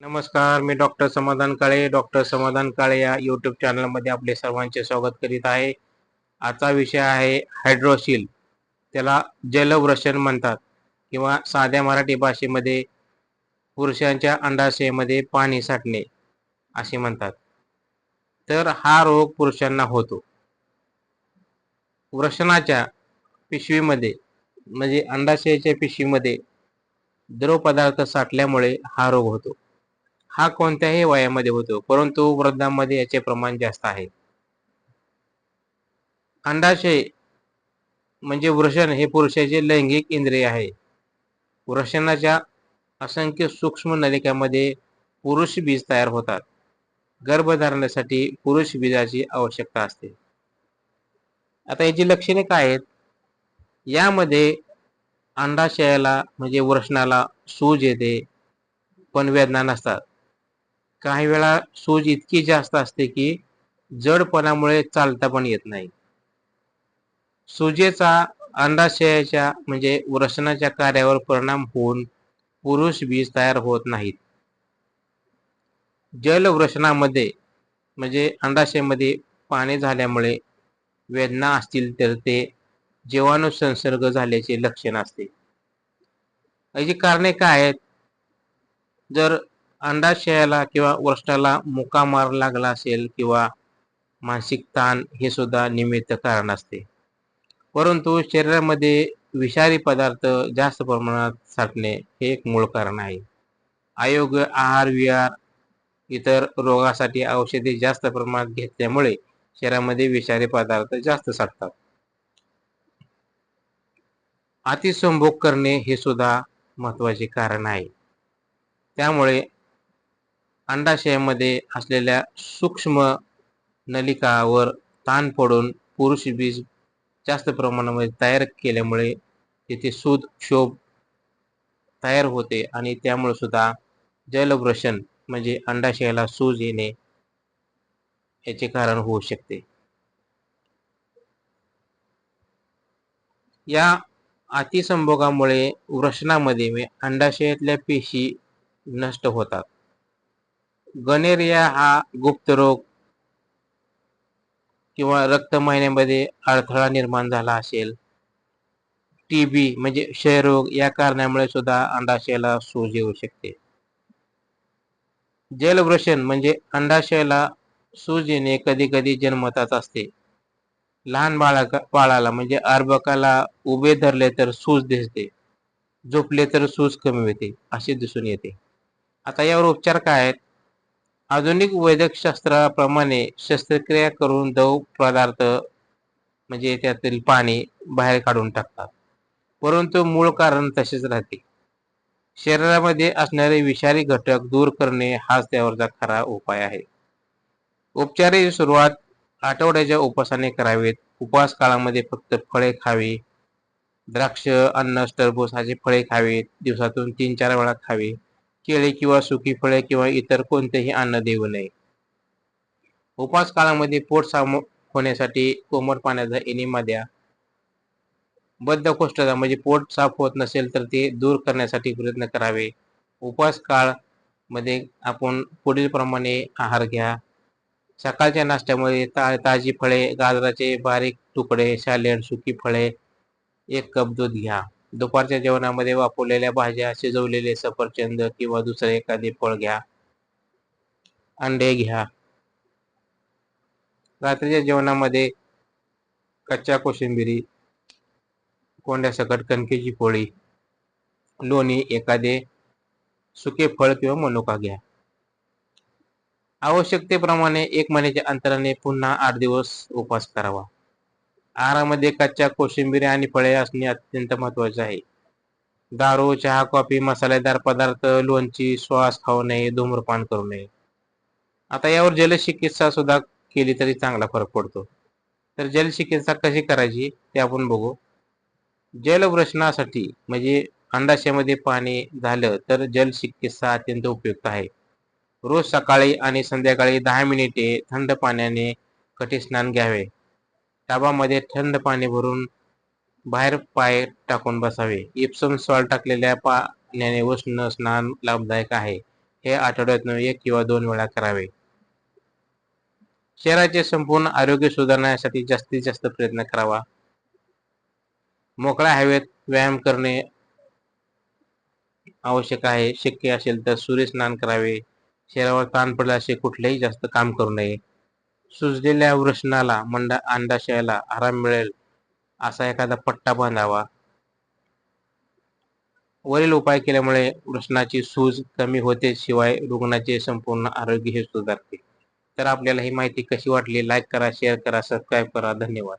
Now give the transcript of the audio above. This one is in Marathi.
नमस्कार मी डॉक्टर समाधान काळे. डॉक्टर समाधान काळे या यूट्यूब चॅनलमध्ये आपले सर्वांचे स्वागत करीत आहे. आजचा विषय आहे हायड्रोशील त्याला जलव्रशन म्हणतात किंवा साध्या मराठी भाषेमध्ये पुरुषांच्या अंडाशयामध्ये पाणी साठणे असे म्हणतात. तर हा रोग पुरुषांना होतो. वृषणाच्या पिशवीमध्ये म्हणजे अंडाशयाच्या पिशवीमध्ये द्रव पदार्थ साठल्यामुळे हा रोग होतो. हा कोणत्याही वयामध्ये होतो परंतु वृद्धांमध्ये याचे प्रमाण जास्त आहे. अंडाशय म्हणजे वृषण हे पुरुषाचे लैंगिक इंद्रिय आहे. वृषणाच्या असंख्य सूक्ष्म नलिकामध्ये पुरुष बीज तयार होतात. गर्भधारणासाठी पुरुष बीजाची आवश्यकता असते. आता याची लक्षणे काय आहेत? यामध्ये अंडाशयाला म्हणजे वृषणाला सूज येते पण वेदना नसतात. काही वेळा सूज इतकी जास्त असते की जडपणामुळे चालता पण येत नाही. सुजेचा अंडाशयाच्या म्हणजे वृषणाच्या कार्यावर परिणाम होऊन पुरुष बीज तयार होत नाहीत. जलवृषणामध्ये म्हणजे अंडाशयामध्ये पाणी झाल्यामुळे वेदना असतील तर ते जीवाणू संसर्ग झाल्याचे लक्षण असते. याची कारणे काय आहेत? जर अंडाशयाला किंवा वृष्ठाला मुका मार लागला असेल किंवा मानसिक ताण हे सुद्धा निमित्त कारण असते. परंतु शरीरामध्ये विषारी पदार्थ जास्त प्रमाणात साठणे हे एक मूळ कारण आहे. अयोग्य आहार विहार इतर रोगासाठी औषधे जास्त प्रमाणात घेतल्यामुळे शरीरामध्ये विषारी पदार्थ जास्त साठतात. अतिसंभोग करणे हे सुद्धा महत्त्वाचे कारण आहे. त्यामुळे अंडाशयामध्ये असलेल्या सूक्ष्म नलिकावर ताण पडून पुरुष बीज जास्त प्रमाणामध्ये तयार केल्यामुळे तिथे सूद क्षोभ तयार होते आणि त्यामुळे सुद्धा जलव्रशन म्हणजे अंडाशयाला सूज येणे याचे कारण होऊ शकते. या अतिसंभोगामुळे वृषणामध्ये अंडाशयातल्या पेशी नष्ट होतात. गनेरिया हा गुप्त रोग किंवा रक्तमहिन्यामध्ये अडथळा निर्माण झाला असेल. टीबी म्हणजे क्षयरोग या कारणामुळे सुद्धा अंडाशयाला सूज येऊ शकते. जलवृषण म्हणजे अंडाशयाला सूज येणे कधी कधी जन्मताच असते. लहान बाळा बाळाला म्हणजे अर्भकाला उभे धरले तर सूज दिसते. झोपले तर सूज कमी होते असे दिसून येते. आता यावर उपचार काय आहेत? आधुनिक वैद्यकशास्त्राप्रमाणे शस्त्रक्रिया करून दव पदार्थ म्हणजे त्यातील पाणी बाहेर काढून टाकतात. परंतु मूळ कारण तसेच राहते. शरीरामध्ये असणारे विषारी घटक दूर करणे हाच त्यावरचा खरा उपाय आहे. उपचाराची सुरुवात आठवड्याच्या उपासाने करावेत. उपवास काळामध्ये फक्त फळे खावी. द्राक्ष अन्न टरबूज असे फळे खावीत दिवसातून तीन चार वेळा खावी. केळी किंवा सुकी फळे किंवा इतर कोणतेही अन्न देऊ नये. उपवास काळामध्ये पोट साफ होण्यासाठी कोमट पाण्याचा एनिमा द्या बद्धकोष्ठता म्हणजे पोट साफ होत नसेल तर ते दूर करण्यासाठी प्रयत्न करावे. उपवास काळमध्ये आपण पुढील प्रमाणे आहार घ्या. सकाळच्या नाश्त्यामध्ये ता ताजी फळे गाजराचे बारीक तुकडे सॅलेड सुकी फळे एक कप दूध घ्या. दुपारच्या जेवणामध्ये वापरलेल्या भाज्या शिजवलेले सफरचंद किंवा दुसरे एखादे फळ घ्या. अंडे घ्या. रात्रीच्या जेवणामध्ये कच्च्या कोशिंबिरी कोंड्यासकट कणकेची पोळी लोणी एखादे सुके फळ किंवा मनुका घ्या. आवश्यकतेप्रमाणे एक महिन्याच्या अंतराने पुन्हा आठ दिवस उपवास करावा. आहारामध्ये कच्च्या कोशिंबिरी आणि फळे असणे अत्यंत महत्त्वाचे आहे. दारू चहा कॉफी मसालेदार पदार्थ लोणची श्वास खाऊ नये धूम्रपान करू नये. आता यावर जलचिकित्सा सुद्धा केली तरी चांगला फरक पडतो. तर जलचिकित्सा कशी करायची ते आपण बघू. जलवृषणासाठी म्हणजे अंडाशयामध्ये पाणी झालं तर जलचिकित्सा अत्यंत उपयुक्त आहे. रोज सकाळी आणि संध्याकाळी दहा मिनिटे थंड पाण्याने कठी स्नान घ्यावे. टाबामध्ये थंड पाणी भरून बाहेर पाय टाकून बसावे. इप्सम सॉल्ट टाकलेल्या पाण्याने उष्ण स्नान लाभदायक आहे. हे आठवड्यातून एक किंवा दोन वेळा करावे. शरीराचे संपूर्ण आरोग्य सुधारण्यासाठी जास्तीत जास्त प्रयत्न करावा. मोकळ्या हवेत व्यायाम करणे आवश्यक आहे. शक्य असेल तर सूर्यस्नान करावे. शरीरावर ताण पडला असे कुठलेही जास्त काम करू नये. सुजलेल्या वृषणाला मंडा अंडाशयाला आराम मिळेल असा एखादा पट्टा बांधावा. वरील उपाय केल्यामुळे वृषणाची सूज कमी होते शिवाय रुग्णाचे संपूर्ण आरोग्य हे सुधारते. तर आपल्याला ही माहिती कशी वाटली? लाईक करा शेअर करा सबस्क्राईब करा. धन्यवाद.